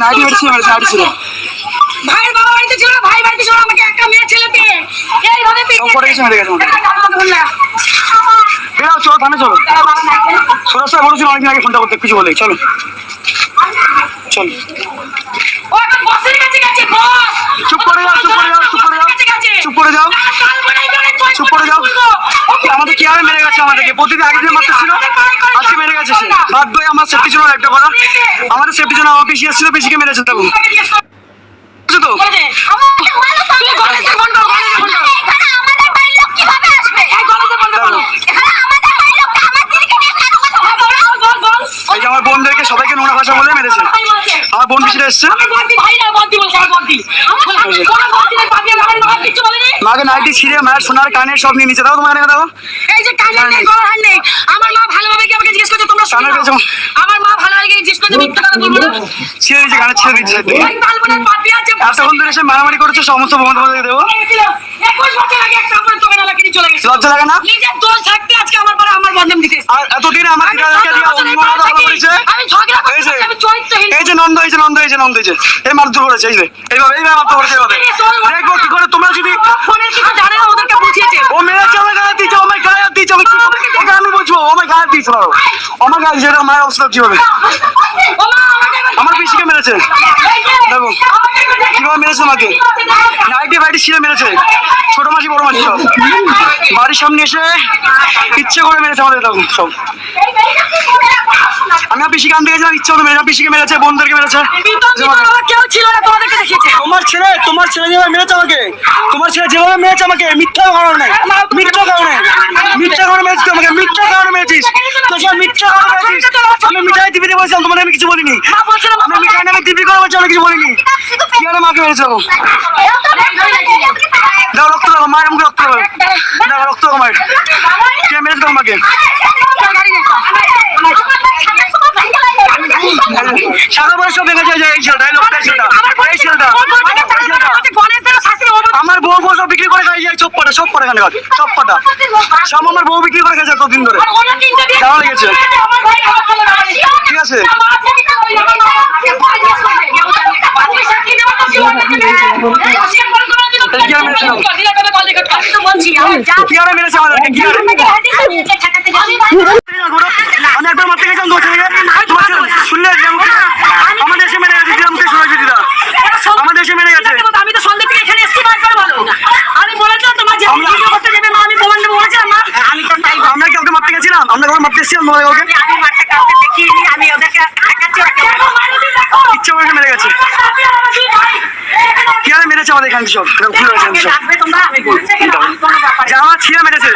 Nightie বাড়ি ছিল nightie ছিল ভাইয়ের বাবা বাড়িতে ছিল না, ভাই বাড়িতে ছিল না, আমাকে একটা মেয়ে ছেলেতে এইভাবে সব পড়ে গেছে, মেরে গেছে। বেরাও চলো থামে চলো। সুরজ বলেছিল অনেকদিন আগে ফোনটা করতে কিছু বলে চলো। চলো। কাছে। চুপ করে যাও চুপ করে যাও চুপ করে যাও চুপ করে যাও। চুপ করে যাও। আমাদের কীভাবে মেরে গেছে আমাদেরকে? প্রতিদিন আগের দিন মারতে সে। বাধ্য হয়ে আমার সেফটি একটা করা আমাদের সেফটি জন্য আমার পিসি এসেছিল পিসিকে তো? আমার বোনদেরকে সবাইকে নোংরা ভাষা বলে মেরেছে। আমার বোন পিসিটা এসছে। কোনো মাকে নাইটি ছিঁড়ে মায়ের সোনার কানের সব নিয়ে নিচে দাও তোমার দাও। এই যে কাজের নেই গলার নেই। আমার মা ভালোভাবে আমার মা ভালোভাবে কি জিজ্ঞেস করছে মিথ্যা কথা বলব না ছিঁড়ে দিচ্ছে কানে ছিঁড়ে দিচ্ছে সাইড থেকে ওই তালবনের পাপি আছে এতক্ষণ ধরে এসে মারামারি করেছে সমস্ত বন্ধু বান্ধব দেবো একুশ বছর আগে একটা আমার তোকে নালা কিনে চলে গেছে লজ্জা লাগে না নিজের দোষ থাকতে আজকে আমার পরে আমার বদনাম দিতে আর এতদিন আমার আমি দিয়ে কথা বলেছে ঝগড়া করছি আমি চরিত্রহীন এই যে নন্দ হয়েছে নন্দ নন্দ এই মারধর করেছে এই যে এইভাবে এইভাবে মারধর করেছে এইভাবে দেখব কি করে তোমরা যদি ফোনের কিছু জানে না ওদেরকে বুঝিয়েছে ও মেরেছে আমার গায়ে দিচ্ছে ও আমার গায়ে দিচ্ছে আমি বুঝব ও আমার গায়ে ও আমার মায়ের অবস্থা কি হবে ও মা আমার পিসিকে মেরেছে। দেখো। কীভাবে মেরেছে আমাকে? নাইটি ফাইটি ছিঁড়ে মেরেছে। ছোট মাসি বড় মাসি সব। বাড়ির সামনে এসে ইচ্ছে করে মেরেছে আমাদের তখন সব। আমি আর পিসিকে আনতে গেছিলাম ইচ্ছে করে মেরেছে। পিসিকে মেরেছে বোনদেরকে মেরেছে। কেউ ছিল না তোমাদেরকে দেখিয়েছে। তোমার ছেলে তোমার ছেলে যেভাবে মেরেছে আমাকে তোমার ছেলে যেভাবে মেরেছে আমাকে মিথ্যা কারণে মিথ্যা কারণে মিথ্যা কারণে মেরেছিস আমাকে মিথ্যা কারণে মেরেছিস। তো সব মিথ্যা আমি মিঠাই টিভিতে বলছিলাম তোমাদের আমি কিছু বলিনি আমি মিঠাই নামে টিভি করে বলছি আমি কিছু বলিনি কি আর মাকে মেরেছে দাও রক্ত দাও মায়ের মুখে রক্ত দাও দাও রক্ত দাও মায়ের কে মেরেছে তো আমাকে বয়স সব ভেঙে যায় এই ছেলেটা এই লোকটা এই ছেলেটা এই ছেলেটা এই ছেলেটা আমার বউ বউ সব বিক্রি করে খাই সব পাটা খানে সব পাটা সব আমার বউ বিক্রি করে খাইছে দিন ধরে। কেমন লেগেছে? ঠিক আছে। আমি একবার মারতে গেছিলাম তোমার ছেলেকে তোমার ছেলে শুনলে আমাদের এসে মেরে গেছে দিলাম তো শুনেছি দিদা আমাদের এসে মেরে গেছে আমি তো সন্ধ্যে থেকে এখানে এসেছি বার করে বলো আমি বলেছিলাম তোমার যে আমরা- মা আমি দেবো বলেছিলাম না? আমি তো তাই আমরা কি ওকে মারতে গেছিলাম আমরা ওকে মারতে এসেছিলাম তোমাদের ওকে আমি মাঠে কাউকে দেখিনি আমি ওদেরকে দেখাচ্ছি ইচ্ছে করে মেরে গেছে। কি আর মেরেছে আমাদের এখানে সব? এরকম খুলে সব? তোমরা আমার ছিঁড়ে মেরেছে।